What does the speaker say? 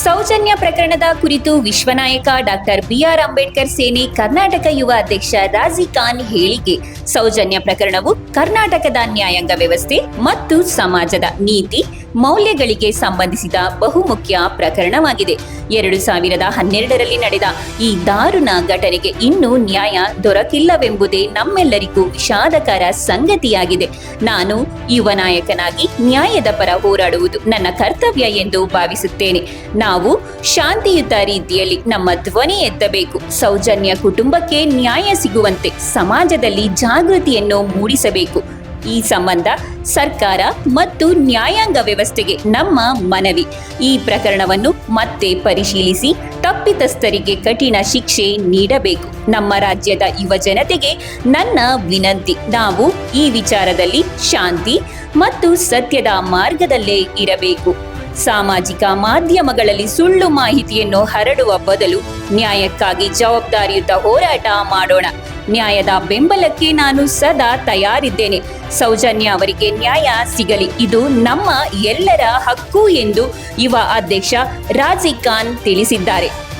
ಸೌಜನ್ಯ ಪ್ರಕರಣದ ಕುರಿತು ವಿಶ್ವನಾಯಕ doctor B R Ambedkar ಸೇನೆ ಕರ್ನಾಟಕ ಯುವ ಅಧ್ಯಕ್ಷ ರಾಜಿ ಖಾನ್ ಹೇಳಿಕೆ. ಸೌಜನ್ಯ ಪ್ರಕರಣವು ಕರ್ನಾಟಕದ ನ್ಯಾಯಾಂಗ ವ್ಯವಸ್ಥೆ ಮತ್ತು ಸಮಾಜದ ನೀತಿ. ಮೌಲ್ಯಗಳಿಗೆ ಸಂಬಂಧಿಸಿದ ಬಹುಮುಖ್ಯ ಪ್ರಕರಣವಾಗಿದೆ. ಎರಡು ಸಾವಿರದ ಹನ್ನೆರಡರಲ್ಲಿ ನಡೆದ ಈ ದಾರುಣ ಘಟನೆಗೆ ಇನ್ನೂ ನ್ಯಾಯ ದೊರಕಿಲ್ಲವೆಂಬುದೇ ನಮ್ಮೆಲ್ಲರಿಗೂ ವಿಷಾದಕರ ಸಂಗತಿಯಾಗಿದೆ. ನಾನು ಯುವ ನಾಯಕನಾಗಿ ನ್ಯಾಯದ ಪರ ಹೋರಾಡುವುದು ನನ್ನ ಕರ್ತವ್ಯ ಎಂದು ಭಾವಿಸುತ್ತೇನೆ. ನಾವು ಶಾಂತಿಯುತ ರೀತಿಯಲ್ಲಿ ನಮ್ಮ ಧ್ವನಿ ಎತ್ತಬೇಕು. ಸೌಜನ್ಯ ಕುಟುಂಬಕ್ಕೆ ನ್ಯಾಯ ಸಿಗುವಂತೆ ಸಮಾಜದಲ್ಲಿ ಜಾಗೃತಿಯನ್ನು ಮೂಡಿಸಬೇಕು. ಈ ಸಂಬಂಧ ಸರ್ಕಾರ ಮತ್ತು ನ್ಯಾಯಾಂಗ ವ್ಯವಸ್ಥೆಗೆ ನಮ್ಮ ಮನವಿ. ಈ ಪ್ರಕರಣವನ್ನು ಮತ್ತೆ ಪರಿಶೀಲಿಸಿ ತಪ್ಪಿತಸ್ಥರಿಗೆ ಕಠಿಣ ಶಿಕ್ಷೆ ನೀಡಬೇಕು. ನಮ್ಮ ರಾಜ್ಯದ ಯುವ ಜನತೆಗೆ ನನ್ನ ವಿನಂತಿ. ನಾವು ಈ ವಿಚಾರದಲ್ಲಿ ಶಾಂತಿ ಮತ್ತು ಸತ್ಯದ ಮಾರ್ಗದಲ್ಲೇ ಇರಬೇಕು. ಸಾಮಾಜಿಕ ಮಾಧ್ಯಮಗಳಲ್ಲಿ ಸುಳ್ಳು ಮಾಹಿತಿಯನ್ನು ಹರಡುವ ಬದಲು ನ್ಯಾಯಕ್ಕಾಗಿ ಜವಾಬ್ದಾರಿಯುತ ಹೋರಾಟ ಮಾಡೋಣ. ನ್ಯಾಯದ ಬೆಂಬಲಕ್ಕೆ ನಾನು ಸದಾ ತಯಾರಿದ್ದೇನೆ. ಸೌಜನ್ಯ ಅವರಿಗೆ ನ್ಯಾಯ ಸಿಗಲಿ. ಇದು ನಮ್ಮ ಎಲ್ಲರ ಹಕ್ಕು ಎಂದು ಯುವ ಅಧ್ಯಕ್ಷ ರಾಜಿ ಖಾನ್ ತಿಳಿಸಿದ್ದಾರೆ.